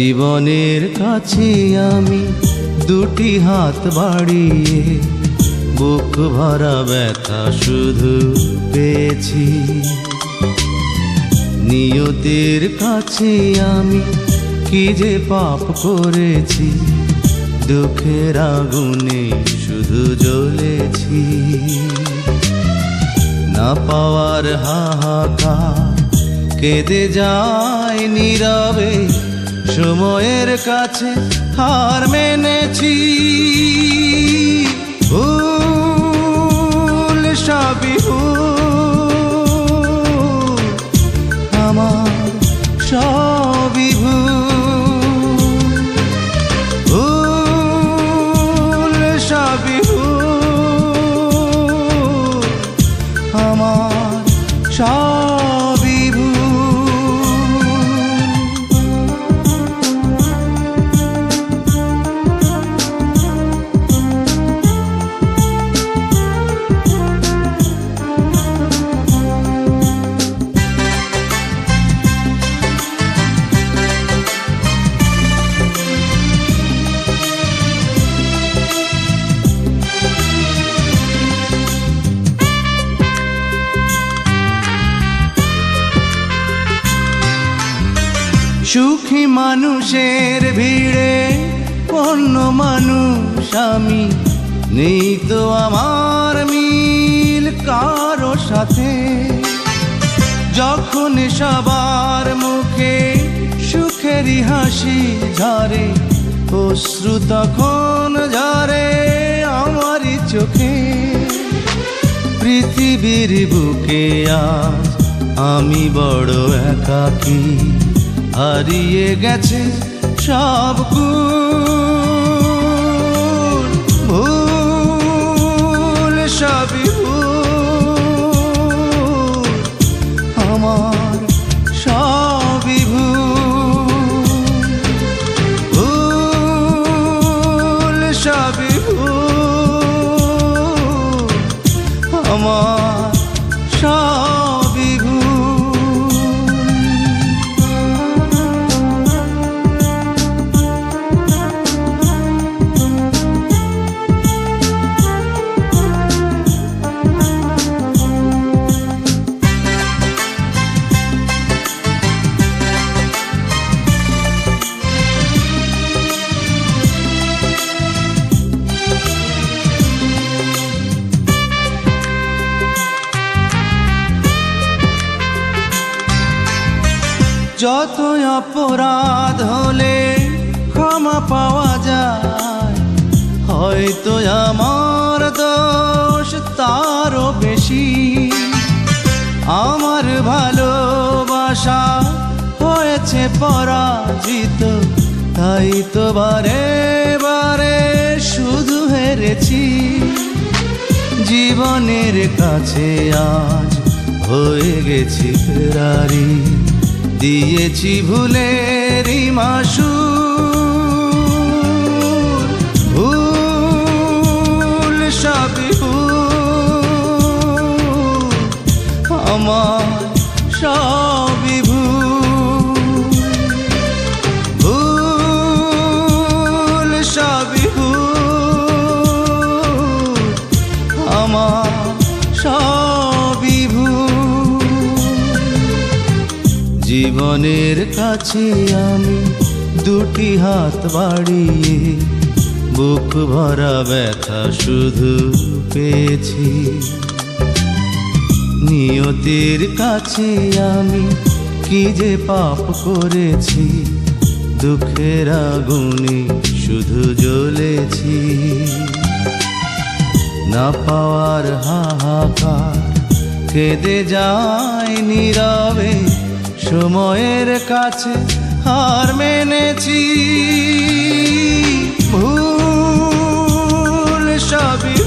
জীবনের কাছে আমি দুটি হাত বাড়িয়ে বুক ভরা ব্যথা শুধু পেয়েছি। নিয়তির কাছে আমি কি যে পাপ করেছি, দুঃখের আগুনে শুধু জ্বলেছি। না পাওয়ার হাহাকার কেঁদে যায় নীরবে সময়ের কাছে হার মেনেছি। সুখী মানুষের ভিড়ে, অন্য মানুষ আমি নেই তো আমার মিল কারও সাথে। যখন সবার মুখে সুখেরই হাসি ঝরে, অশ্রু তখন ঝরে আমারই চোখে। পৃথিবীর বুকে আজ আমি বড় একাকী। হারিয়ে গেছে সব কুল ভুল সবই ভুল। আমার সবই ভুল। ভুল সবই যত অপরাধ হলে ক্ষমা পাওয়া যায়। হয়তো আমার দোষ তারও বেশি। আমার ভালোবাসা হয়েছে পরাজিত, তাই তো বারে বারে শুধু হেরেছি। জীবনের কাছে আজ হয়ে গেছি ফেরারি। দিয়েছি ভুলের মাসু জীবনের কাছে আমি দুটি হাত বাড়িয়ে বুক ভরা ব্যথা শুধু পেয়েছি। নিয়তির কাছে আমি কি যে পাপ করেছি, দুঃখের আগুনে শুধু জ্বলেছি। না পাওয়ার হাহাকার কেঁদে যায় নীরবে সময়ের কাছে হার মেনেছি। ভুল সবই